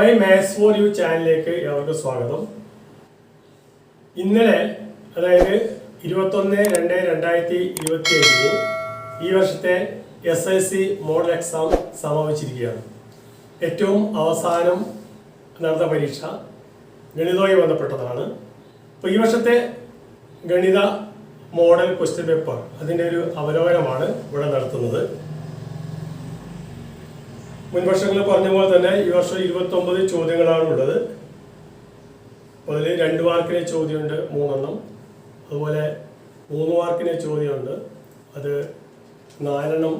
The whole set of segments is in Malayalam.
മൈ മാത്സ് ഫോർ യു ചാനലിലേക്ക് ഏവർക്കും സ്വാഗതം. ഇന്നലെ അതായത് ഇരുപത്തൊന്ന് രണ്ട് രണ്ടായിരത്തി ഇരുപത്തി ഏഴിന് ഈ വർഷത്തെ S I C model exam സമാപിച്ചിരിക്കുകയാണ്. ഏറ്റവും അവസാനം നടന്ന പരീക്ഷ ഗണിതവുമായി ബന്ധപ്പെട്ടതാണ്. അപ്പോൾ ഈ വർഷത്തെ ഗണിത മോഡൽ ക്വസ്റ്റ്യൻ പേപ്പർ അതിന്റെ ഒരു അവലോകനമാണ് ഇവിടെ നടത്തുന്നത്. മുൻ വർഷങ്ങളിൽ പറഞ്ഞ പോലെ തന്നെ ഈ വർഷം ഇരുപത്തൊമ്പത് ചോദ്യങ്ങളാണ് ഉള്ളത് അപ്പോൾ അതിൽ രണ്ട് മാർക്കിന് ചോദ്യമുണ്ട് മൂന്നെണ്ണം. അതുപോലെ മൂന്ന് മാർക്കിന് ചോദ്യമുണ്ട്. അത് നാലെണ്ണം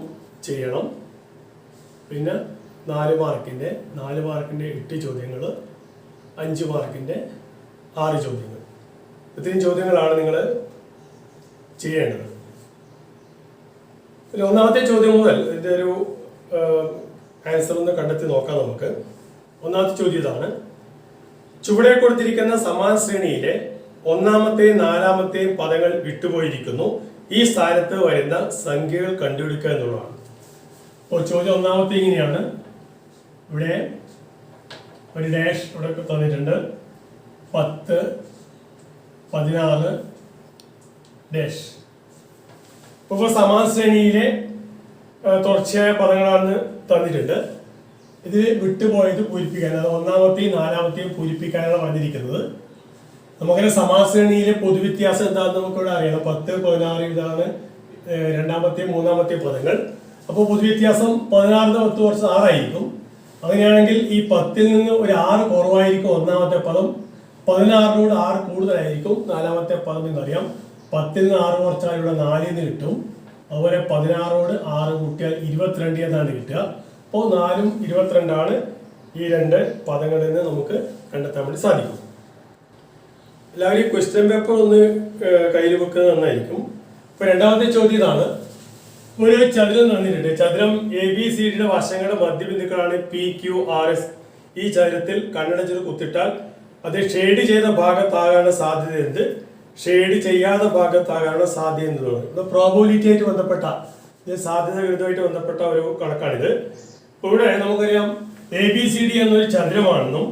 ചെയ്യണം. പിന്നെ നാല് മാർക്കിന്റെ നാല് മാർക്കിന്റെ എട്ട് ചോദ്യങ്ങൾ അഞ്ച് മാർക്കിന്റെ ആറ് ചോദ്യങ്ങൾ. ഇത്രയും ചോദ്യങ്ങളാണ് നിങ്ങൾ ചെയ്യേണ്ടത്. ഒന്നാമത്തെ ചോദ്യം മുതൽ ഇതിന്റെ ഒരു ആൻസർ ഒന്ന് കണ്ടെത്തി നോക്കാം നമുക്ക്. ഒന്നാമത്തെ ചോദ്യം ഇതാണ്. ചുവടെ കൊടുത്തിരിക്കുന്ന സമാന ശ്രേണിയിലെ ഒന്നാമത്തെ നാലാമത്തെ പദങ്ങൾ വിട്ടുപോയിരിക്കുന്നു. ഈ സ്ഥാനത്ത് വരുന്ന സംഖ്യകൾ കണ്ടുപിടിക്കുക എന്നുള്ളതാണ്. അപ്പോൾ ചോദ്യം ഒന്നാമത്തെ ഇങ്ങനെയാണ്. ഇവിടെ ഒരു ഡാഷ് ഇവിടെ തന്നിട്ടുണ്ട്. പത്ത് പതിനാറ് ഡാഷ് ഇപ്പോൾ സമാന ശ്രേണിയിലെ തുടർച്ചയായ പദങ്ങളാണ് തന്നിട്ടുണ്ട്. ഇത് വിട്ടുപോയത് പൂരിപ്പിക്കാൻ അത് ഒന്നാമത്തെയും നാലാമത്തെയും പൂരിപ്പിക്കാനാണ് പറഞ്ഞിരിക്കുന്നത് നമുക്കങ്ങനെ സമാന പൊതുവ്യത്യാസം എന്താണെന്ന് നമുക്കിവിടെ അറിയാം. പത്ത് പതിനാറ് ഇതാണ് രണ്ടാമത്തെ മൂന്നാമത്തെ പദങ്ങൾ. അപ്പോൾ പൊതുവ്യത്യാസം പതിനാറിന് പത്ത് കുറച്ച് ആറായിരിക്കും. അങ്ങനെയാണെങ്കിൽ ഈ പത്തിൽ നിന്ന് ഒരു ആറ് കുറവായിരിക്കും ഒന്നാമത്തെ പദം. പതിനാറിനോട് ആറ് കൂടുതലായിരിക്കും നാലാമത്തെ പദം എന്നറിയാം. പത്തിൽ നിന്ന് ആറ് കുറച്ചാൽ ഇവിടെ നാലിൽ നിന്ന് കിട്ടും. അതുപോലെ പതിനാറോട് ആറ് കൂട്ടിയാൽ ഇരുപത്തിരണ്ട് എന്നാണ് കിട്ടുക. അപ്പോൾ നാലും ഇരുപത്തിരണ്ടാണ്. ഈ രണ്ട് പദങ്ങളിൽ നിന്ന് നമുക്ക് കണ്ടെത്താൻ വേണ്ടി സാധിക്കും. എല്ലാവരും ക്വസ്റ്റ്യൻ പേപ്പർ ഒന്ന് കയ്യിൽ വെക്കുന്നത് നന്നായിരിക്കും. ഇപ്പൊ രണ്ടാമത്തെ ചോദ്യം ഇതാണ്. ഒരു ചതുരം തന്നിട്ടുണ്ട് ചതുരം എ ബി സി ഡിയുടെ വശങ്ങളുടെ മധ്യബിന്ദുക്കളാണ് പി ക്യു ആർ എസ് ഈ ചതുരത്തിൽ കണ്ണടച്ചത് കുത്തിട്ടാൽ അത് ഷെയ്ഡ് ചെയ്ത ഭാഗത്താകാനുള്ള സാധ്യത എന്ത് ഷെയ്ഡ് ചെയ്യാത്ത ഭാഗത്താകാനുള്ള സാധ്യത എന്നുള്ളത്. ഇവിടെ പ്രോബിലിറ്റി ആയിട്ട് ബന്ധപ്പെട്ട സാധ്യത വിരുദ്ധമായിട്ട് ബന്ധപ്പെട്ട ഒരു കണക്കാണിത്. ഇവിടെ നമുക്കറിയാം എ ബി സി ഡി എന്നൊരു ചതുരമാണെന്നും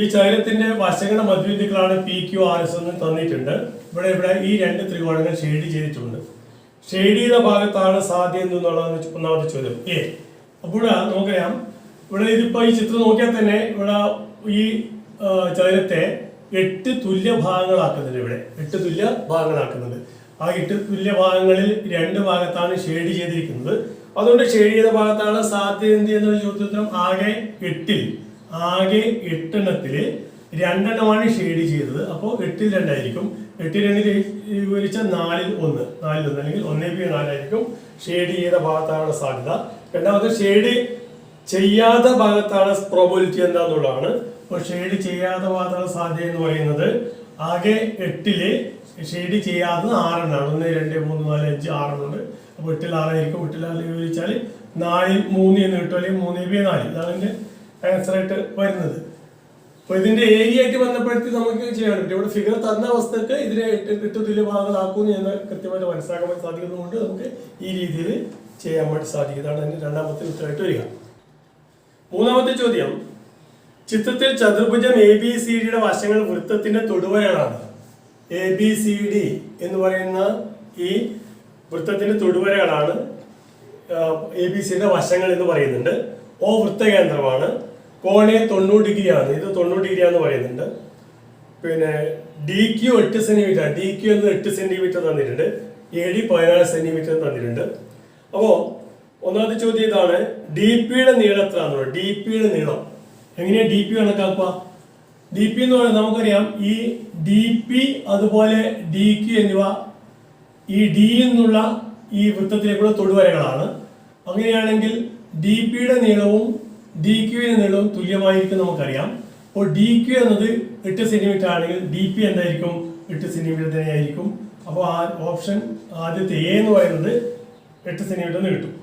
ഈ ചതുരത്തിന്റെ വശങ്ങളുടെ മധ്യബിന്ദുക്കളാണ് പി ക്യു ആർ എസ് എന്ന് തന്നിട്ടുണ്ട്. ഇവിടെ ഇവിടെ ഈ രണ്ട് ത്രികോണങ്ങൾ ഷെയ്ഡ് ചെയ്തിട്ടുണ്ട്. ഷെയ്ഡ് ചെയ്ത ഭാഗത്താണ് സാധ്യത എന്നുള്ളതാണ് ഒന്നാമത്തെ ചോദ്യം. എ അപ്പോൾ നമുക്കറിയാം ഇവിടെ ഇതിപ്പോ ഈ ചിത്രം നോക്കിയാൽ തന്നെ ഇവിടെ ഈ ചതുരത്തെ എട്ട് തുല്യ ഭാഗങ്ങളാക്കുന്നുണ്ട് ഇവിടെ. എട്ട് തുല്യ ഭാഗങ്ങളാക്കുന്നുണ്ട്. ആ എട്ട് തുല്യ ഭാഗങ്ങളിൽ രണ്ട് ഭാഗത്താണ് ഷെയ്ഡ് ചെയ്തിരിക്കുന്നത്. അതുകൊണ്ട് ഷെയ്ഡ് ചെയ്ത ഭാഗത്താണ് സാധ്യത എന്ത് ചോദ്യോത്തരം ആകെ എട്ടിൽ ആകെ എട്ടെണ്ണത്തിൽ രണ്ടെണ്ണമാണ് ഷെയ്ഡ് ചെയ്തത്. അപ്പോൾ എട്ടിൽ രണ്ടായിരിക്കും. എട്ടിൽ രണ്ടിൽ വിവരിച്ച നാലിൽ ഒന്ന് നാലിൽ ഒന്ന് അല്ലെങ്കിൽ ഒന്നേ പി നാലായിരിക്കും ഷെയ്ഡ് ചെയ്ത ഭാഗത്താണ് സാധ്യത. രണ്ടാമത് ഷെയ്ഡ് ചെയ്യാത്ത ഭാഗത്താണ് പ്രോബിലിറ്റി എന്താന്നുള്ളതാണ്. ഷെയ്ഡ് ചെയ്യാത്ത ഭാഗത്താണ് സാധ്യത എന്ന് പറയുന്നത് ആകെ എട്ടിൽ ഷെയ്ഡ് ചെയ്യാത്തത് ആറെണ്ണാണ്. ഒന്ന് രണ്ട് മൂന്ന് നാല് അഞ്ച് ആറെണ്ണുണ്ട്. അപ്പോൾ എട്ടിൽ ആറായിരിക്കും എട്ടിൽ ആറ് ചോദിച്ചാൽ നാലിൽ മൂന്ന് എന്ന് കിട്ടും. അല്ലെങ്കിൽ മൂന്ന് ബി നാല്. ഇതാണ് എന്റെ ആൻസർ ആയിട്ട് വരുന്നത്. അപ്പൊ ഇതിന്റെ ഏരിയ ആയിട്ട് ബന്ധപ്പെടുത്തി നമുക്ക് ചെയ്യാൻ പറ്റും. ഇവിടെ ഫിഗർ തന്ന അവസ്ഥക്ക് ഇതിനെ എട്ട് എട്ട് തുല്യ ഭാഗങ്ങളാക്കും എന്ന് കൃത്യമായിട്ട് മനസ്സിലാക്കാൻ സാധിക്കുന്നതുകൊണ്ട് നമുക്ക് ഈ രീതിയിൽ ചെയ്യാൻ വേണ്ടി സാധിക്കും. ഇതാണ് എന്റെ രണ്ടാമത്തെ ഉത്തരമായിട്ട് വരിക. മൂന്നാമത്തെ ചോദ്യം. ചിത്രത്തിൽ ചതുർഭുജം എ ബി സി ഡിയുടെ വശങ്ങൾ വൃത്തത്തിന്റെ തൊടുവരകളാണ്. എ ബി സി ഡി എന്ന് പറയുന്ന ഈ വൃത്തത്തിന്റെ തൊടുവരകളാണ് എ ബി സിയുടെ വശങ്ങൾ എന്ന് പറയുന്നുണ്ട്. ഓ വൃത്തകേന്ദ്രമാണ്. കോണെ തൊണ്ണൂറ് ഡിഗ്രിയാണ്. ഇത് തൊണ്ണൂറ് ഡിഗ്രി ആണെന്ന് പറയുന്നുണ്ട്. പിന്നെ ഡി ക്യു എട്ട് സെന്റിമീറ്റർ ഡി ക്യു എന്ന് എട്ട് സെന്റിമീറ്റർ തന്നിട്ടുണ്ട്. എ ഡി പതിനാല് സെന്റിമീറ്റർ തന്നിട്ടുണ്ട്. അപ്പോൾ ഒന്നാമത്തെ ചോദ്യം ഇതാണ്. ഡി പിയുടെ നീളം ഡി പിയുടെ നീളം. എങ്ങനെയാ ഡി പി കണക്കാക്കുക? ഡി പി എന്ന് പറയുന്നത് നമുക്കറിയാം ഈ ഡി പി അതുപോലെ ഡി ക്യു എന്നിവ ഈ ഡി എന്നുള്ള ഈ വൃത്തത്തിലേക്കുള്ള തൊടുവരകളാണ്. അങ്ങനെയാണെങ്കിൽ ഡി പിയുടെ നീളവും ഡി ക്യുവിന്റെ നീളവും തുല്യമായിരിക്കും നമുക്കറിയാം. അപ്പോൾ ഡി ക്യു എന്നത് എട്ട് സെന്റിമീറ്റർ ആണെങ്കിൽ ഡി പി എന്തായിരിക്കും? എട്ട് സെന്റിമീറ്റർ തന്നെയായിരിക്കും. അപ്പോൾ ആ ഓപ്ഷൻ ആദ്യത്തെ എ എന്ന് പറയുന്നത് എട്ട് സെന്റിമീറ്റർ എന്ന് കിട്ടും.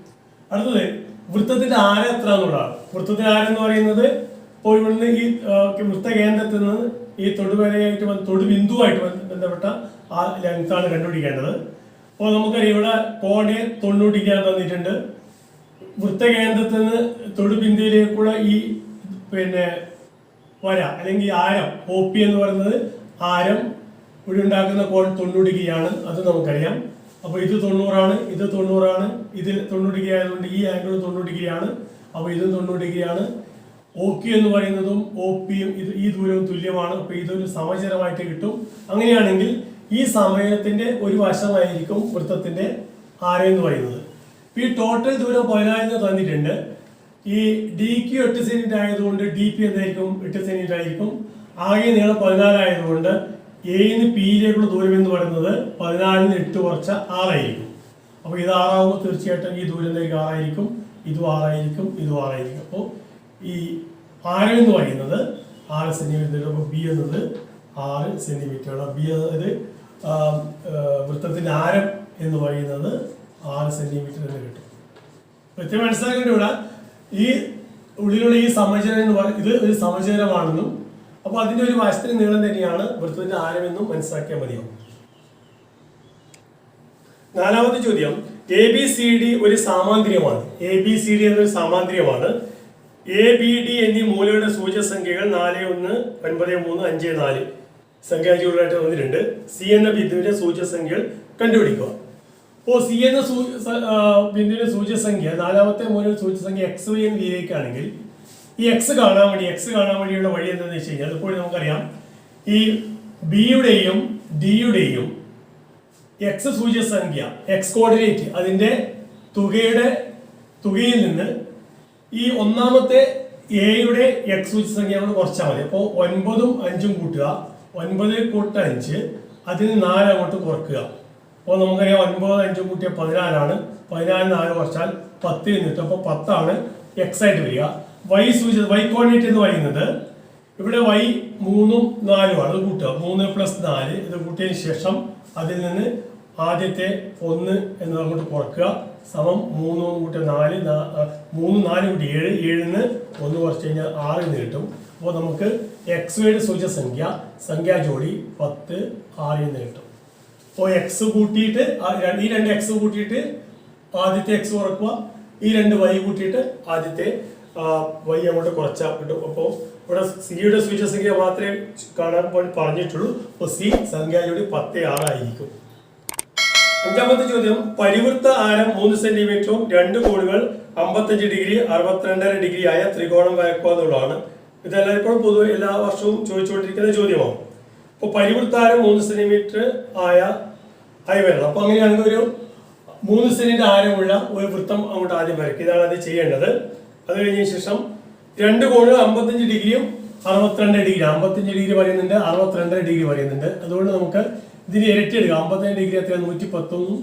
അടുത്തത് വൃത്തത്തിന്റെ ആരം എത്ര എന്നുള്ളതാണ്. വൃത്തത്തിന്റെ ആരം എന്ന് പറയുന്നത് ഇപ്പോൾ ഇവിടുന്ന് ഈ വൃത്തകേന്ദ്രത്തിൽ നിന്ന് ഈ തൊടുവരയായിട്ട് തൊടു തൊടുബിന്ദുവായിട്ട് ബന്ധ- ബന്ധപ്പെട്ട ആ ആണ് കണ്ടുപിടിക്കേണ്ടത്. അപ്പോൾ നമുക്കറിയാം ഇവിടെ കോണെ തൊണ്ണൂറ്റി ഡിഗ്രി തന്നിട്ടുണ്ട് വൃത്തകേന്ദ്രത്തിൽ നിന്ന് തൊടുബിന്ദുവിലേക്കുള്ള ഈ പിന്നെ വര അല്ലെങ്കിൽ ആരം ഒ പി എന്ന് പറയുന്നത് ആരം ഇവിടെ ഉണ്ടാക്കുന്ന കോൺ തൊണ്ണൂറ് ഡിഗ്രിയാണ് അത് നമുക്കറിയാം. അപ്പോൾ ഇത് തൊണ്ണൂറാണ് ഇത് തൊണ്ണൂറാണ് ഇതിൽ തൊണ്ണൂറ് ഡിഗ്രി ആയതുകൊണ്ട് ഈ ആംഗിൾ തൊണ്ണൂറ് ഡിഗ്രിയാണ് അപ്പോൾ ഇതും തൊണ്ണൂറ് ഡിഗ്രിയാണ് ഒ ക്യു എന്ന് പറയുന്നതും ഒ പിയും ഇത് ഈ ദൂരവും തുല്യമാണ്. അപ്പൊ ഇതൊരു സമചരമായിട്ട് കിട്ടും. അങ്ങനെയാണെങ്കിൽ ഈ സമയത്തിന്റെ ഒരു വശമായിരിക്കും വൃത്തത്തിന്റെ ആരം എന്ന് പറയുന്നത്. ഈ ടോട്ടൽ ദൂരം പതിനായിരം തന്നിട്ടുണ്ട്. ഈ ഡി ക്യു എട്ട് സെന്റിമീറ്റർ ആയതുകൊണ്ട് ഡി പി എന്തായിരിക്കും? എട്ട് സെന്റിമീറ്റർ ആയിരിക്കും. ആകെ നീളം പതിനാലായതുകൊണ്ട് എയിന്ന് പിയിലേക്കുള്ള ദൂരം എന്ന് പറയുന്നത് പതിനാലിന് എട്ട് കുറച്ച ആറായിരിക്കും അപ്പോൾ ഇത് ആറാവുമ്പോൾ തീർച്ചയായിട്ടും ഈ ദൂരം എന്തായിരിക്കും? ആറായിരിക്കും ഇതും ആറായിരിക്കും ഇതും ആറായിരിക്കും അപ്പോൾ ഈ ആരം എന്ന് പറയുന്നത്? ആറ് സെന്റിമീറ്റർ അപ്പോൾ ബി എന്നത് ആറ് സെന്റിമീറ്റർ ആണ്. ബി അതായത് വൃത്തത്തിന്റെ ആരം എന്ന് പറയുന്നത് ആറ് സെന്റിമീറ്റർ എന്ന് കിട്ടും. കൃത്യം മനസ്സിലാക്കേണ്ട ഇവിടെ ഈ ഉള്ളിലുള്ള ഈ സമചരം എന്ന് പറയുന്നത് ഇത് ഒരു സമചരമാണെന്നും അപ്പോൾ അതിന്റെ ഒരു വശത്തിന് നീളം തന്നെയാണ് വൃത്തത്തിന്റെ ആരമെന്നും മനസ്സിലാക്കിയാൽ മതിയാവും. നാലാമത്തെ ചോദ്യം. എ ബി സി ഡി ഒരു സാമാന്ത്രികമാണ്. എ ബി സി ഡി എന്നൊരു സാമാന്ത്രികമാണ്. എ ബി ഡി എന്നീ മൂലയുടെ സൂചക സംഖ്യകൾ നാല് ഒന്ന് ഒൻപത് മൂന്ന് അഞ്ച് നാല്. സംഖ്യാജീവികളായിട്ട് വന്നിട്ടുണ്ട്. സി എന്ന ബിന്ദുവിന്റെ സൂചക സംഖ്യകൾ കണ്ടുപിടിക്കുക അപ്പോൾ സി എന്ന ബിന്ദുവിന്റെ സൂചക സംഖ്യ നാലാമത്തെ മൂലയുടെ സൂചകസംഖ്യ എക്സ് വൈ എന്ന് രീതിയിലേക്കാണെങ്കിൽ ഈ എക്സ് കാണാൻ വേണ്ടി എക്സ് കാണാൻ വേണ്ടിയുള്ള വഴി എന്താണെന്ന് വെച്ച് കഴിഞ്ഞാൽ ഇപ്പോൾ നമുക്കറിയാം. ഈ ബിയുടെയും ഡിയുടെയും എക്സ് സൂചക സംഖ്യ എക്സ് കോർഡിനേറ്റ് അതിന്റെ തുകയുടെ തുകയിൽ നിന്ന് ഈ ഒന്നാമത്തെ എയുടെ എക്സ് സൂചകസംഖ്യ നമ്മൾ കുറച്ചാൽ മതി. അപ്പോൾ ഒൻപതും അഞ്ചും കൂട്ടുക. ഒൻപത് കൂട്ട അഞ്ച് അതിന് നാല് അങ്ങോട്ട് കുറക്കുക. അപ്പോൾ നമുക്കറിയാം ഒൻപത് അഞ്ചും കൂട്ടിയ പതിനാലാണ്. പതിനാല് നാല് കുറച്ചാൽ പത്ത് കിട്ടും. അപ്പോൾ പത്താണ് എക്സ് ആയിട്ട് വരിക. വൈ സൂചി വൈ കോർഡിനേറ്റ് എന്ന് പറയുന്നത് ഇവിടെ വൈ മൂന്നും നാലുമാണ് അത് കൂട്ടുക. മൂന്ന് പ്ലസ് നാല് ഇത് കൂട്ടിയതിന് ശേഷം അതിൽ നിന്ന് ആദ്യത്തെ ഒന്ന് എന്ന് അങ്ങോട്ട് കുറക്കുക. സമം മൂന്ന് കൂട്ടി നാല് മൂന്ന് നാല് കൂട്ടി ഏഴ് ഏഴിന് ഒന്ന് കുറച്ച് കഴിഞ്ഞാൽ ആറ് എന്ന് കിട്ടും. അപ്പോൾ നമുക്ക് എക്സ് വൈയുടെ സൂചിച്ച സംഖ്യ സംഖ്യാ ജോഡി പത്ത് ആറ് എന്ന് കിട്ടും. അപ്പോൾ എക്സ് കൂട്ടിയിട്ട് ഈ രണ്ട് എക്സ് കൂട്ടിയിട്ട് ആദ്യത്തെ എക്സ് കുറക്കുക. ഈ രണ്ട് വൈ കൂട്ടിയിട്ട് ആദ്യത്തെ വൈ അങ്ങോട്ട് കുറച്ചാൽ കിട്ടും. അപ്പോൾ ഇവിടെ സിയുടെ സൂചകസംഖ്യ മാത്രമേ കാണാൻ പറഞ്ഞിട്ടുള്ളൂ. അപ്പോൾ സി സംഖ്യാജോടി പത്ത് ആറായിരിക്കും. അഞ്ചാമത്തെ ചോദ്യം പരിവൃത്ത ആരം മൂന്ന് സെന്റിമീറ്ററും രണ്ട് കോണുകൾ അമ്പത്തഞ്ച് ഡിഗ്രി അറുപത്തിരണ്ടര ഡിഗ്രി ആയ ത്രികോണം വരക്കുക എന്നുള്ളതാണ്. പൊതുവെ എല്ലാ വർഷവും ചോദിച്ചുകൊണ്ടിരിക്കുന്ന ചോദ്യമാണ്. അപ്പോൾ പരിവൃത്താരം മൂന്ന് സെന്റിമീറ്റർ ആയ ആയി വരണം അപ്പോൾ അങ്ങനെയാണെങ്കിൽ ഒരു മൂന്ന് സെന്റിന്റെ ആരമുള്ള ഒരു വൃത്തം അങ്ങോട്ട് ആദ്യം വരയ്ക്കുക. ഇതാണ് അത് ചെയ്യേണ്ടത്. അത് കഴിഞ്ഞ ശേഷം രണ്ട് കോണുകൾ അമ്പത്തഞ്ച് ഡിഗ്രിയും അറുപത്തിരണ്ട് ഡിഗ്രി അമ്പത്തഞ്ച് ഡിഗ്രി പറയുന്നുണ്ട് അറുപത്തിരണ്ടര ഡിഗ്രി പറയുന്നുണ്ട് അതുകൊണ്ട് നമുക്ക് ഇതിന് ഇരട്ടി എടുക്കുക അമ്പത്തഞ്ച് ഡിഗ്രി എത്ര നൂറ്റി പത്തൊന്നും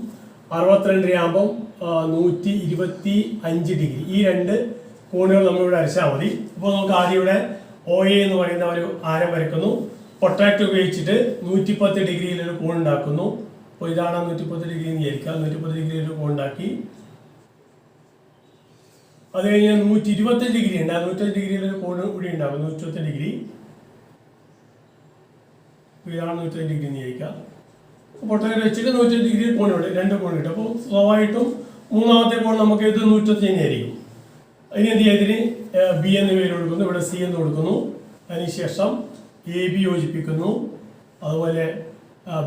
അറുപത്തിരണ്ട് ആകുമ്പം നൂറ്റി ഇരുപത്തി അഞ്ച് ഡിഗ്രി. ഈ രണ്ട് കോണുകൾ നമ്മളിവിടെ അരച്ചാൽ മതി. അപ്പോൾ നമുക്ക് ആദ്യം ഇവിടെ ഒ എ എന്ന് പറയുന്ന ഒരു ആരം വരയ്ക്കുന്നു. പൊട്ടാക്ട് ഉപയോഗിച്ചിട്ട് നൂറ്റിപ്പത്ത് ഡിഗ്രിയിൽ ഒരു കോൺ ഉണ്ടാക്കുന്നു. അപ്പോൾ ഇതാണ് നൂറ്റിപ്പത്ത് ഡിഗ്രി എന്ന് വിചാരിക്കുക. നൂറ്റിപ്പത്ത് ഡിഗ്രി ഒരു കോൺ ഉണ്ടാക്കി. അത് കഴിഞ്ഞ് നൂറ്റി ഇരുപത്തഞ്ച് ഡിഗ്രി ഉണ്ട്. ആ നൂറ്റഞ്ച് ഡിഗ്രിയിൽ ഒരു കോൺ കൂടി ഉണ്ടാകും. നൂറ്റി ഇരുപത്തഞ്ച് ഡിഗ്രി. ഇതാണ് നൂറ്റി ഡിഗ്രി എന്ന് വിചാരിക്കുക. പൊട്ടക്കര വെച്ചിട്ട് നൂറ്റി ഡിഗ്രി കോൺ രണ്ട് കോൺ കിട്ടും അപ്പോൾ സ്വാഭാവികമായിട്ടും മൂന്നാമത്തെ കോൺ നമുക്ക് ഇത് നൂറ്റത്തി ആയിരിക്കും അതിന് എന്ത് ചെയ്യാം ഇതിന്? ബി എന്ന് പേര് കൊടുക്കുന്നു. ഇവിടെ സി എന്ന് കൊടുക്കുന്നു. അതിനുശേഷം എ ബി യോജിപ്പിക്കുന്നു. അതുപോലെ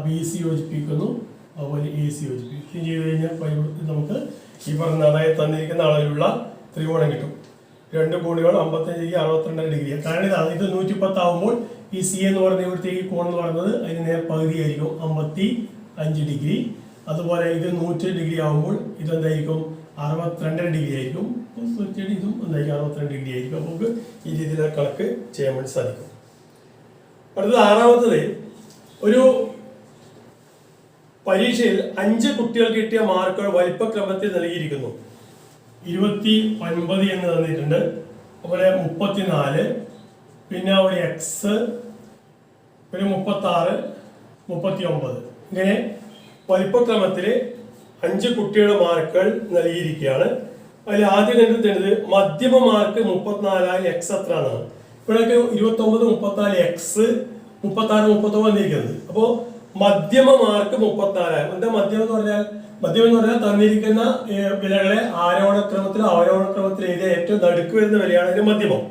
ബി സി യോജിപ്പിക്കുന്നു. അതുപോലെ എ സി യോജിപ്പിക്കും ചെയ്ത് കഴിഞ്ഞാൽ നമുക്ക് ഈ പറഞ്ഞ അതായത് തന്നിരിക്കുന്ന അളവിലുള്ള ത്രികോണം കിട്ടും. രണ്ട് കോണുകൾ അമ്പത്തഞ്ച് ഡിഗ്രി അറുപത്തിരണ്ടര ഡിഗ്രി. കാരണം ഇത് ഇത് നൂറ്റി പത്താവുമ്പോൾ ഈ സി എന്ന് പറയുന്ന ഇവിടുത്തേക്ക് കോൺ എന്ന് പറയുന്നത് അതിന് നേർ പകുതിയായിരിക്കും. അമ്പത്തി അഞ്ച് ഡിഗ്രി. അതുപോലെ ഇത് നൂറ്റി ഡിഗ്രി ആകുമ്പോൾ ഇതെന്തായിരിക്കും അറുപത്തിരണ്ടര ഡിഗ്രി ആയിരിക്കും. ഇതും എന്തായിരിക്കും? അറുപത്തിരണ്ട് ഡിഗ്രി ആയിരിക്കും. നമുക്ക് ഈ രീതിയിൽ കണക്ക് ചെയ്യാൻ വേണ്ടി സാധിക്കും. അടുത്തത് ആറാമത്തത് ഒരു പരീക്ഷയിൽ അഞ്ച് കുട്ടികൾ കിട്ടിയ മാർക്കുകൾ വലിപ്പക്രമത്തിൽ നൽകിയിരിക്കുന്നു. ഇരുപത്തി ഒൻപത് എന്ന് തന്നിട്ടുണ്ട്. അതുപോലെ മുപ്പത്തിനാല് പിന്നെ ഒരു എക്സ് പിന്നെ മുപ്പത്തി ആറ് മുപ്പത്തി ഒമ്പത് ഇങ്ങനെ വലിപ്പക്രമത്തിൽ അഞ്ച് കുട്ടികളുടെ മാർക്കുകൾ നൽകിയിരിക്കുകയാണ്. അതിൽ ആദ്യം കണ്ടെത്തേണ്ടത് മധ്യമ മാർക്ക് മുപ്പത്തിനാലായി എക്സ് എത്ര എന്നാണ് ഇവിടെയൊക്കെ ഇരുപത്തി ഒമ്പത് മുപ്പത്തിനാല് എക്സ് മുപ്പത്തി ആറ് മുപ്പത്തി ഒമ്പത് ഇരിക്കുന്നത് അപ്പോൾ മധ്യമ മാർക്ക് മുപ്പത്തിനാലായിരം എന്താ മധ്യമം എന്ന് പറഞ്ഞാൽ? മധ്യമം എന്ന് പറഞ്ഞാൽ തന്നിരിക്കുന്ന വിലകളെ ആരോഹണക്രമത്തിലോ അവരോഹണക്രമത്തിലോ എഴുതിയ ഏറ്റവും നടുക്ക് വരുന്ന വിലയാണ് അതിന് മധ്യമം.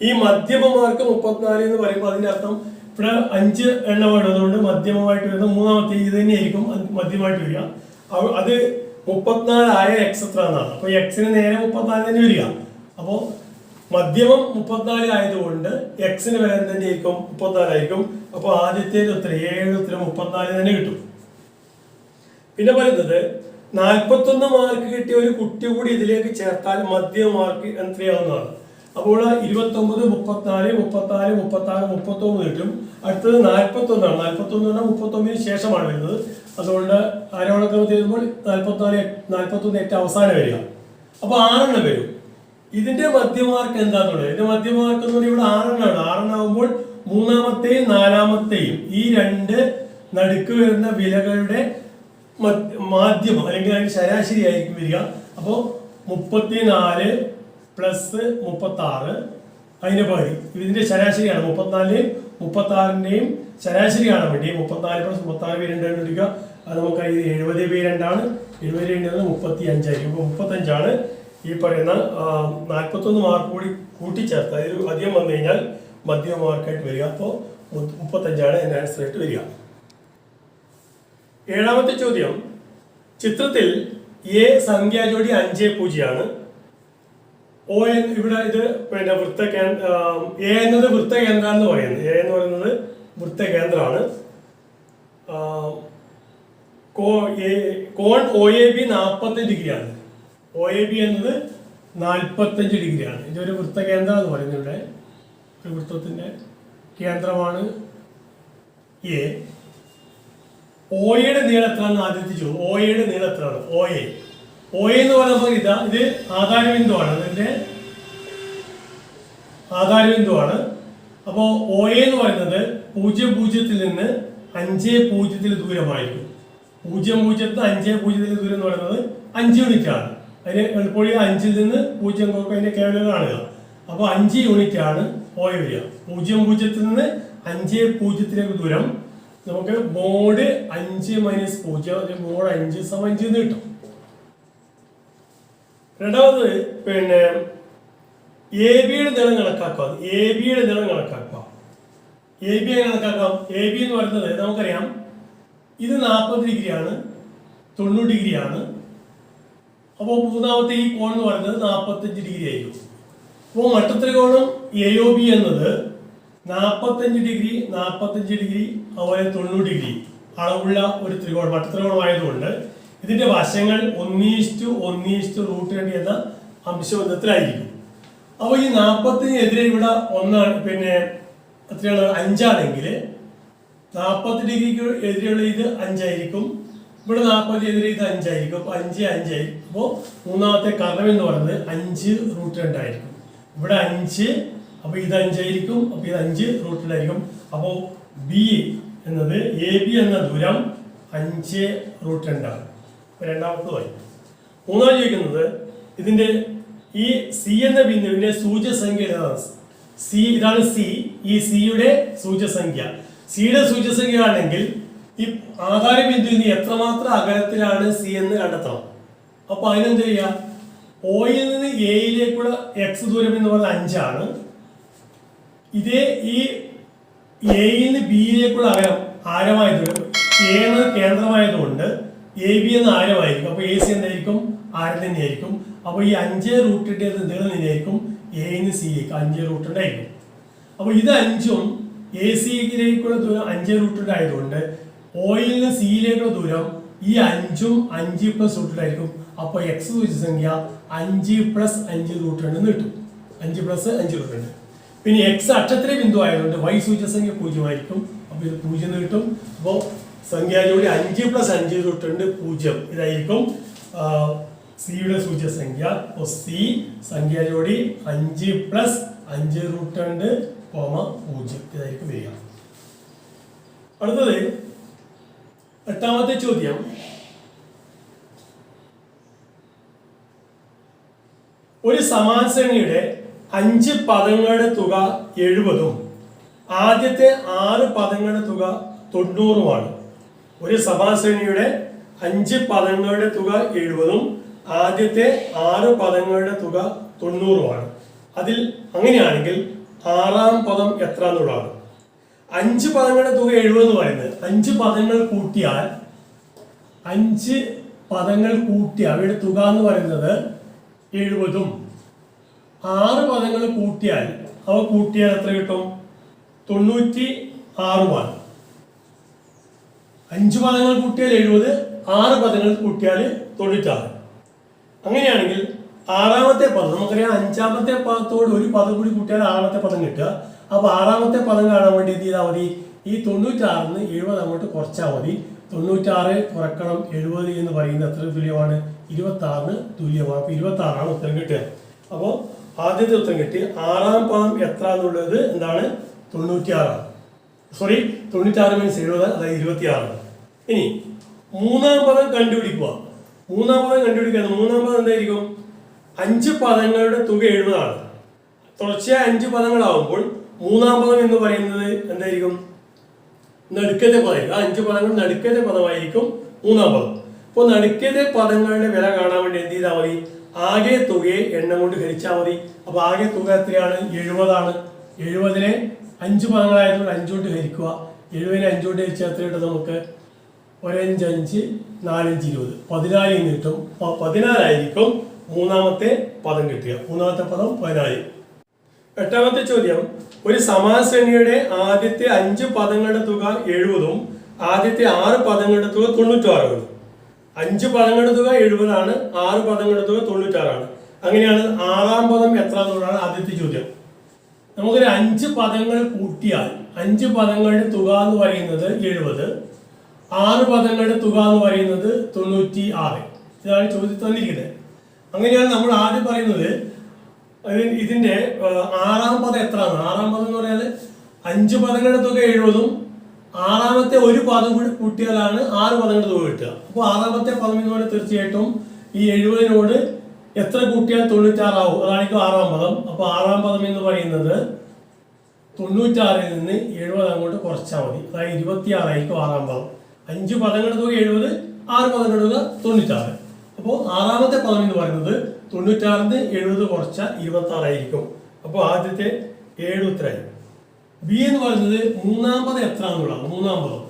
ഈ മധ്യമമാർക്ക് മുപ്പത്തിനാല് എന്ന് പറയുമ്പോൾ അതിന്റെ അർത്ഥം ഇവിടെ അഞ്ച് എണ്ണമാണ് അതുകൊണ്ട് മധ്യമമായിട്ട് വരുന്ന മൂന്നാമത്തെ ഇത് തന്നെയായിരിക്കും മധ്യമായിട്ട് വരിക. അത് മുപ്പത്തിനാലായ എക്സ് എത്ര എന്നാണ്. അപ്പൊ എക്സിന് നേരെ മുപ്പത്തിനാല് തന്നെ വരിക. അപ്പോൾ മധ്യമം മുപ്പത്തിനാല് ആയതുകൊണ്ട് എക്സിന് വില തന്നെയായിരിക്കും മുപ്പത്തിനാലായിരിക്കും അപ്പോൾ ആദ്യത്തെ ഉത്തരം ഏഴ് ഉത്തരം മുപ്പത്തിനാല് തന്നെ കിട്ടും. പിന്നെ പറയുന്നത് നാൽപ്പത്തൊന്ന് മാർക്ക് കിട്ടിയ ഒരു കുട്ടി കൂടി ഇതിലേക്ക് ചേർത്താൽ മധ്യ മാർക്ക് എത്രയാവുന്നതാണ്? അപ്പോൾ ഇരുപത്തി ഒമ്പത് മുപ്പത്തിനാല് മുപ്പത്തിനാല് മുപ്പത്തി ആറ് മുപ്പത്തി ഒമ്പത് കിട്ടും. അടുത്തത് നാൽപ്പത്തൊന്നാണ്. നാൽപ്പത്തൊന്ന് പറഞ്ഞാൽ മുപ്പത്തൊമ്പതിന് ശേഷമാണ് വരുന്നത്. അതുകൊണ്ട് ആരോണക്രമം ചെയ്യുമ്പോൾ നാൽപ്പത്തിനാല് നാൽപ്പത്തൊന്ന് ഏറ്റവും അവസാനം വരിക. അപ്പോൾ ആറെണ്ണം വരും. ഇതിന്റെ മധ്യമാർക്ക് എന്താന്നുള്ളത് ഇതിന്റെ മധ്യമാർക്ക് എന്ന് പറഞ്ഞാൽ ഇവിടെ ആറെണ്ണമാണ് ആറെണ്ണാകുമ്പോൾ മൂന്നാമത്തെയും നാലാമത്തെയും ഈ രണ്ട് നടുക്ക് വരുന്ന വിലകളുടെ മധ്യ- മാധ്യമം അല്ലെങ്കിൽ അതിന് ശരാശരി ആയിരിക്കും വരിക. അപ്പോൾ മുപ്പത്തിനാല് പ്ലസ് മുപ്പത്തി ആറ് അതിന്റെ പകുതി ഇതിന്റെ ശരാശരിയാണ്. മുപ്പത്തിനാല് മുപ്പത്തി ആറിന്റെയും ശരാശരി കാണാൻ വേണ്ടി മുപ്പത്തിനാല് പ്ലസ് മുപ്പത്തി ആറ് പേര് രണ്ടാണ് എടുക്കുക അത് നമുക്ക് ഇത് എഴുപത് പേര് രണ്ടാണ്. എഴുപത് രണ്ടാണ് മുപ്പത്തി അഞ്ചായിരിക്കും അപ്പോൾ മുപ്പത്തഞ്ചാണ് ഈ പറയുന്ന നാൽപ്പത്തൊന്ന് മാർക്ക് കൂടി കൂട്ടിച്ചേർത്ത് അതിൽ അധികം വന്നു കഴിഞ്ഞാൽ മധ്യമ മാർക്കായിട്ട് വരിക. അപ്പോൾ മുപ്പത്തഞ്ചാണ് എന്റെ ആൻസർ ആയിട്ട് വരിക. ഏഴാമത്തെ ചോദ്യം. ചിത്രത്തിൽ എ സംഖ്യാ ജോഡി അഞ്ച് പൂജ്യമാണ്. ഒ എന്ന് ഇവിടെ ഇത് പിന്നെ വൃത്ത കേന്ദ്ര എ എന്നത് വൃത്ത കേന്ദ്ര എന്ന് പറയുന്നത് എ എന്ന് പറയുന്നത് വൃത്ത കേന്ദ്രമാണ് കോൺ ഒ എ ബി നാൽപ്പത്തഞ്ച് ഡിഗ്രിയാണ്. ഒ എ ബി എന്നത് നാൽപ്പത്തഞ്ച് ഡിഗ്രിയാണ്. ഇതൊരു വൃത്ത കേന്ദ്രം എന്ന് പറയുന്നത് ഇവിടെ. ഒരു വൃത്തത്തിന്റെ കേന്ദ്രമാണ് എ ഓയുടെ നീളം എത്രയാണ് ആദ്യത്തെ ചോദ്യം ഓയുടെ നീളം എത്രയാണ്? ഒ എ ഒ എന്ന് പറയുമ്പോൾ ഇതാ ഇത് ആധാര ആധാരബിന്ദുവാണ് അതിന്റെ ആധാരബിന്ദുവാണ് അപ്പോൾ ഒ എന്ന് പറയുന്നത് പൂജ്യം പൂജ്യത്തിൽ നിന്ന് അഞ്ച് പൂജ്യത്തിൽ ദൂരമായിരിക്കും. പൂജ്യം പൂജ്യത്തിൽ അഞ്ച് പൂജ്യത്തിൽ ദൂരം എന്ന് പറയുന്നത് അഞ്ച് യൂണിറ്റ് ആണ് അതിന് എളുപ്പവഴി അഞ്ചിൽ നിന്ന് പൂജ്യം നോക്കുക അതിന്റെ കേവലം കാണുക. അപ്പോൾ അഞ്ച് യൂണിറ്റ് ആണ് ഓയ വരിക. പൂജ്യം പൂജ്യത്തിൽ നിന്ന് അഞ്ച് പൂജ്യത്തിലേക്ക് ദൂരം നമുക്ക് മോഡ് അഞ്ച് മൈനസ് പൂജ്യം അല്ലെങ്കിൽ മോഡ് അഞ്ച് സമം അഞ്ച് എന്ന് കിട്ടും. രണ്ടാമത് പിന്നെ എ ബിയുടെ നീളം കണക്കാക്കുക. എ ബിയുടെ നീളം കണക്കാക്കുക. എ ബി കണക്കാക്കാം? എ ബി എന്ന് പറയുന്നത് നമുക്കറിയാം. ഇത് നാൽപ്പത് ഡിഗ്രിയാണ്. തൊണ്ണൂറ് ഡിഗ്രിയാണ്. അപ്പോൾ മൂന്നാമത്തെ ഈ കോൺ എന്ന് പറയുന്നത് നാൽപ്പത്തഞ്ച് ഡിഗ്രി ആയിരിക്കും. അപ്പോൾ മട്ടത്രികോണം എ ഒ ബി എന്നത് നാൽപ്പത്തഞ്ച് ഡിഗ്രി നാൽപ്പത്തഞ്ച് ഡിഗ്രി അതുപോലെ തൊണ്ണൂറ് ഡിഗ്രി അളവുള്ള ഒരു ത്രികോണം മട്ടത്രികോണമായതുകൊണ്ട് ഇതിന്റെ വശങ്ങൾ ഒന്നീസ്റ്റു ഒന്നീസ്റ്റു റൂട്ട് രണ്ട് എന്ന അംശബന്ധത്തിലായിരിക്കും. അപ്പോൾ ഈ നാൽപ്പത്തിനെതിരെ ഇവിടെ ഒന്നാണ് പിന്നെ എത്രയാണ്? അഞ്ചാണെങ്കിൽ നാൽപ്പത് ഡിഗ്രിക്ക് എതിരെയുള്ള ഇത് അഞ്ചായിരിക്കും. ഇവിടെ നാൽപ്പത് എതിരെ ഇത് അഞ്ചായിരിക്കും. അപ്പൊ അഞ്ച് അഞ്ചായി അപ്പോൾ മൂന്നാമത്തെ കർണം എന്ന് പറയുന്നത് അഞ്ച് റൂട്ട് രണ്ടായിരിക്കും. ഇവിടെ അഞ്ച് അപ്പൊ ഇത് അഞ്ചായിരിക്കും. അപ്പൊ ഇത് അഞ്ച് റൂട്ട് രണ്ടായിരിക്കും. അപ്പോൾ ബി എന്നത് എ ബി എന്ന ദൂരം അഞ്ച് റൂട്ട് രണ്ടാണ്. വായിക്കും മൂന്നാമത് ചോദിക്കുന്നത് ഇതിന്റെ ഈ സി എന്ന ബിന്ദുവിന്റെ സൂചസംഖ്യ ഏതാണ് സി ഇതാണ് സി. ഈ സിയുടെ സൂചസംഖ്യ. സിയുടെ സൂചസംഖ്യ ആണെങ്കിൽ ഈ ആധാര ബിന്ദുവിൽ നിന്ന് എത്രമാത്രം അകലത്തിലാണ് സി എന്ന് കണ്ടെത്തണം. അപ്പൊ അതിനെന്ത് ചെയ്യുക ഒയിൽ നിന്ന് എയിലേക്കുള്ള എക്സ് ദൂരം എന്ന് പറയുന്നത് അഞ്ചാണ്. ഇതേ ഈ എയിൽ നിന്ന് ബിയിലേക്കുള്ള അകലം ആരമായതുകൊണ്ട് എ എന്നത് കേന്ദ്രമായതുകൊണ്ട് എ ബി എന്ന ആരമായിരിക്കും? അപ്പൊ എ സി എന്തായിരിക്കും? ആരം തന്നെയായിരിക്കും അപ്പൊ ഈ അഞ്ച് റൂട്ടിന്റെ നീളം തന്നെയായിരിക്കും എ നിന്ന് സിയിലേക്ക് അഞ്ച് റൂട്ടിന്റെ ആയിരിക്കും അപ്പൊ ഇത് അഞ്ചും എ സിയിലേക്കുള്ള ദൂരം അഞ്ച് റൂട്ടിന്റെ ആയതുകൊണ്ട് ഓയിൽ നിന്ന് സിയിലേക്കുള്ള ദൂരം ഈ അഞ്ചും അഞ്ച് പ്ലസ് റൂട്ടിലായിരിക്കും അപ്പൊ എക്സ് സൂചിസംഖ്യ അഞ്ച് പ്ലസ് അഞ്ച് റൂട്ട് രണ്ട് എന്ന് കിട്ടും. അഞ്ച് പ്ലസ് അഞ്ച് റൂട്ടുണ്ട് പിന്നെ എക്സ് അക്ഷത്തിലെ ബിന്ദു ആയതുകൊണ്ട് വൈ സൂചസംഖ്യ പൂജ്യമായിരിക്കും. അപ്പൊ ഇത് പൂജ്യം കിട്ടും. അപ്പോൾ സംഖ്യാജോടി അഞ്ച് പ്ലസ് അഞ്ച് തൊട്ടുണ്ട് പൂജ്യം. ഇതായിരിക്കും സിയുടെ സൂചസംഖ്യ. അപ്പോൾ സി സംഖ്യാജോടി അഞ്ച് പ്ലസ് അഞ്ച് റൂട്ട് രണ്ട് കോമ പൂജ്യം. ഇതായിരിക്കും വരിക. അടുത്തത് എട്ടാമത്തെ ചോദ്യം. ഒരു സമാനശ്രേണിയുടെ അഞ്ച് പദങ്ങളുടെ തുക എഴുപതും ആദ്യത്തെ ആറ് പദങ്ങളുടെ തുക തൊണ്ണൂറുമാണ്. ഒരു സഭാസേനയുടെ അഞ്ച് പദങ്ങളുടെ തുക എഴുപതും ആദ്യത്തെ ആറ് പദങ്ങളുടെ തുക തൊണ്ണൂറുമാണ്. അതിൽ അങ്ങനെയാണെങ്കിൽ ആറാം പദം എത്ര എന്നുള്ളതാണ് അഞ്ച് പദങ്ങളുടെ തുക എഴുപത് എന്ന് പറയുന്നത് അഞ്ച് പദങ്ങൾ കൂട്ടിയാൽ അഞ്ച് പദങ്ങൾ കൂട്ടി അവയുടെ തുക എന്ന് പറയുന്നത് എഴുപതും. ആറ് പദങ്ങൾ കൂട്ടിയാൽ അവ കൂട്ടിയാൽ എത്ര കിട്ടും? തൊണ്ണൂറ്റി ആറുമാണ് അഞ്ച് പദങ്ങൾ കൂട്ടിയാൽ എഴുപത് ആറ് പദങ്ങൾ കൂട്ടിയാൽ തൊണ്ണൂറ്റാറ്. അങ്ങനെയാണെങ്കിൽ ആറാമത്തെ പദം നമുക്കറിയാം അഞ്ചാമത്തെ പദത്തോട് ഒരു പദം കൂടി കൂട്ടിയാൽ ആറാമത്തെ പദം കിട്ടുക. അപ്പോൾ ആറാമത്തെ പദം കാണാൻ വേണ്ടി എന്ത് ചെയ്താൽ മതി? ഈ തൊണ്ണൂറ്റാറിൽ നിന്ന് എഴുപത് അങ്ങോട്ട് കുറച്ചാൽ മതി. തൊണ്ണൂറ്റാറ് കുറക്കണം എഴുപത് എന്ന് പറയുന്നത് എത്ര തുല്യമാണ്? ഇരുപത്തി ആറിന് തുല്യമാണ്. അപ്പൊ ഇരുപത്തി ആറാണ് ഉത്തരം കിട്ടുക. അപ്പോൾ ആദ്യത്തെ ഉത്തരം കിട്ടി. ആറാം പദം എത്ര എന്നുള്ളത് എന്താണ്? തൊണ്ണൂറ്റിയാറാണ് സോറി തൊണ്ണൂറ്റാറ് മീൻസ് എഴുപത് അതായത് ഇരുപത്തിയാറാണ്. ഇനി മൂന്നാം പദം കണ്ടുപിടിക്കുക. മൂന്നാം പദം കണ്ടുപിടിക്കുക. മൂന്നാം പദം എന്തായിരിക്കും? അഞ്ച് പദങ്ങളുടെ തുക എഴുപതാണ് തുടർച്ചയായ അഞ്ച് പദങ്ങളാവുമ്പോൾ മൂന്നാം പദം എന്ന് പറയുന്നത് എന്തായിരിക്കും? നടുക്കത്തെ പദം ആ അഞ്ച് പദങ്ങൾ നടുക്കത്തെ പദമായിരിക്കും മൂന്നാം പദം. അപ്പോൾ നടുക്കത്തെ പദങ്ങളുടെ വില കാണാൻ വേണ്ടി എന്ത് ചെയ്താൽ മതി? ആകെ തുകയെ എണ്ണം കൊണ്ട് ഹരിച്ചാൽ മതി. അപ്പൊ ആകെ തുക എത്രയാണ്? എഴുപതാണ്. എഴുപതിനെ അഞ്ച് പദങ്ങളായതുകൊണ്ട് അഞ്ചുകൊണ്ട് ഹരിക്കുക. എഴുപതിനെ അഞ്ചുകൊണ്ട് ഹരിച്ചാൽ എത്ര കിട്ടും നമുക്ക്? ഒരഞ്ച് അഞ്ച് നാലഞ്ച് ഇരുപത് പതിനാലിൽ നിന്ന് കിട്ടും പ- പതിനാലായിരിക്കും മൂന്നാമത്തെ പദം കിട്ടുക. മൂന്നാമത്തെ പദം പതിനാല്. എട്ടാമത്തെ ചോദ്യം. ഒരു സമാസരണിയുടെ ആദ്യത്തെ അഞ്ച് പദങ്ങളുടെ തുക എഴുപതും ആദ്യത്തെ ആറ് പദങ്ങളുടെ തുക തൊണ്ണൂറ്റാറുമാണ്. അഞ്ച് പദങ്ങളുടെ തുക എഴുപതാണ് ആറ് പദങ്ങളുടെ തുക തൊണ്ണൂറ്റാറാണ്. അങ്ങനെയാണ് ആറാം പദം എത്ര എന്നുള്ളതാണ് ആദ്യത്തെ ചോദ്യം. നമുക്കൊരു അഞ്ച് പദങ്ങൾ കൂട്ടിയാൽ അഞ്ച് പദങ്ങളുടെ തുക എന്ന് പറയുന്നത് എഴുപത് ആറ് പദങ്ങളുടെ തുക എന്ന് പറയുന്നത് തൊണ്ണൂറ്റി ആറ് ഇതാണ് ചോദ്യം തന്നിരിക്കുന്നത് അങ്ങനെയാണ് നമ്മൾ ആദ്യം പറയുന്നത് ഇതിന്റെ ആറാം പദം എത്രയാണ്? ആറാം പദം എന്ന് പറഞ്ഞാൽ അഞ്ച് പദങ്ങളുടെ തുക എഴുപതും ആറാമത്തെ ഒരു പദം കൂടി കൂട്ടിയാലാണ് ആറ് പദങ്ങളുടെ തുക കിട്ടുക. അപ്പോൾ ആറാമത്തെ പദം എന്ന് പറഞ്ഞാൽ തീർച്ചയായിട്ടും ഈ എഴുപതിനോട് എത്ര കൂട്ടിയാൽ തൊണ്ണൂറ്റാറാവും അതായിരിക്കും ആറാം പദം. അപ്പോൾ ആറാം പദം എന്ന് പറയുന്നത് തൊണ്ണൂറ്റാറിൽ നിന്ന് എഴുപത് അങ്ങോട്ട് കുറച്ചാൽ മതി. അതായത് ഇരുപത്തിയാറായിരിക്കും ആറാം പദം. അഞ്ച് പദങ്ങളുടെ തുക എഴുപത് ആറ് പദങ്ങളുടെ തുക തൊണ്ണൂറ്റാറ്. അപ്പോൾ ആറാമത്തെ പദം എന്ന് പറയുന്നത് തൊണ്ണൂറ്റാറിന് എഴുപത് കുറച്ച ഇരുപത്തി ആറായിരിക്കും അപ്പോൾ ആദ്യത്തെ ഏഴ് ഉത്തരായി. ബി എന്ന് പറയുന്നത് മൂന്നാം പദം എത്ര എന്നുള്ളതാണ് മൂന്നാം പദം.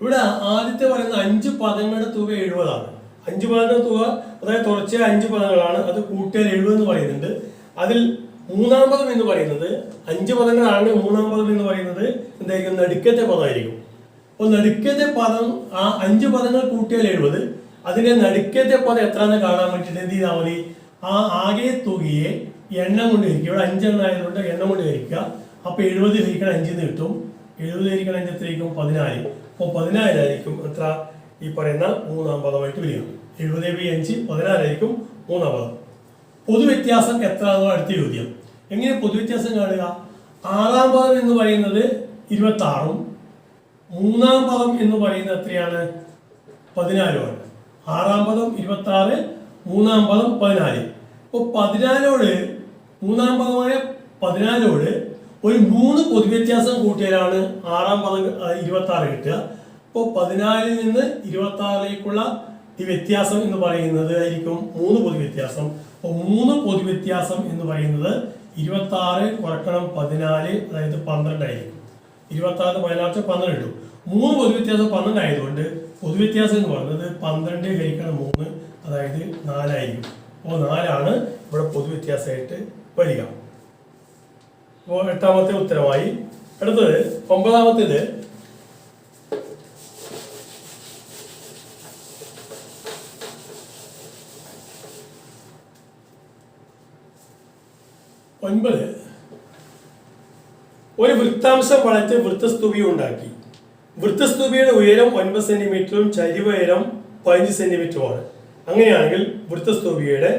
ഇവിടെ ആദ്യത്തെ പറയുന്നത് അഞ്ച് പദങ്ങളുടെ തുക എഴുപതാണ്. അഞ്ച് പദങ്ങളുടെ തുക അതായത് തുടർച്ചയായ അഞ്ച് പദങ്ങളാണ് അത് കൂട്ടിയാൽ എഴുപത് എന്ന് പറയുന്നുണ്ട്. അതിൽ മൂന്നാം പദം എന്ന് പറയുന്നത് അഞ്ച് പദങ്ങളാണ് മൂന്നാം പദം എന്ന് പറയുന്നത് എന്തായിരിക്കും? നടുക്കത്തെ പദമായിരിക്കും. അപ്പോൾ നടുക്കത്തെ പദം ആ അഞ്ച് പദങ്ങൾ കൂട്ടിയാൽ എഴുപത്. അതിന്റെ നടുക്കത്തെ പദം എത്രയെന്ന് കാണാൻ പറ്റിയിട്ട് എന്ത് ചെയ്താൽ മതി? ആ ആകെ തുകയെ എണ്ണം കൊണ്ട് ഹരിക്കുക. ഇവിടെ അഞ്ചെണ്ണം ആയതുകൊണ്ട് എണ്ണം കൊണ്ട് ഹരിക്കുക. അപ്പൊ എഴുപത് ഹരിക്കണം അഞ്ചിന്ന് കിട്ടും. എഴുപത് ഹരിക്കണം അഞ്ച് എത്രയായിരിക്കും? പതിനാല്. അപ്പോൾ പതിനായിരമായിരിക്കും എത്ര? ഈ പറയുന്ന മൂന്നാം പദമായിട്ട് വരിക. എഴുപത് ബി അഞ്ച് പതിനാലായിരിക്കും മൂന്നാം പദം. പൊതുവ്യത്യാസം എത്ര എന്നോ അടുത്ത ചോദ്യം. എങ്ങനെ പൊതുവ്യത്യാസം കാണുക? ആറാം പദം എന്ന് പറയുന്നത് ഇരുപത്തി ആറും മൂന്നാം പദം എന്ന് പറയുന്നത് എത്രയാണ്? പതിനാലോട് ആറാം പദം ഇരുപത്തി ആറ് മൂന്നാം പദം പതിനാല്. അപ്പോൾ പതിനാലോട് മൂന്നാം പദമായ പതിനാലോട് ഒരു മൂന്ന് പൊതുവ്യത്യാസം കൂട്ടിയാലാണ് ആറാം പദം ഇരുപത്തി ആറ് കിട്ടുക. അപ്പോൾ പതിനാലിൽ നിന്ന് ഇരുപത്തി ആറിലേക്കുള്ള ഈ വ്യത്യാസം എന്ന് പറയുന്നത് ആയിരിക്കും മൂന്ന് പൊതുവ്യത്യാസം. അപ്പോൾ മൂന്ന് പൊതുവ്യത്യാസം എന്ന് പറയുന്നത് ഇരുപത്തി ആറ് കുറക്കണം പതിനാല് അതായത് പന്ത്രണ്ടായിരിക്കും. ഇരുപത്തി ആറ് പതിനാറ് പന്ത്രണ്ട് മൂന്ന് പൊതുവ്യത്യാസം പന്ത്രണ്ട് ആയതുകൊണ്ട് പൊതുവ്യത്യാസം എന്ന് പറയുന്നത് പന്ത്രണ്ട് ഹരിക്കണം മൂന്ന് അതായത് നാലായിരിക്കും. അപ്പോൾ നാലാണ് ഇവിടെ പൊതുവ്യത്യാസമായിട്ട് വരിക. അപ്പോൾ എട്ടാമത്തെ ഉത്തരമായി. അടുത്തത് ഒമ്പതാമത്തേത്. ഒൻപത്. ഒരു വൃത്താംശം വളച്ച് വൃത്തസ്തൂപി ഉണ്ടാക്കി. വൃത്തസ്തൂപിയുടെ ഉയരം ഒൻപത് സെന്റിമീറ്ററും ചരിവ് ഉയരം പതിനഞ്ച് സെന്റിമീറ്ററുമാണ്. അങ്ങനെയാണെങ്കിൽ വൃത്തസ്തൂപിയുടെ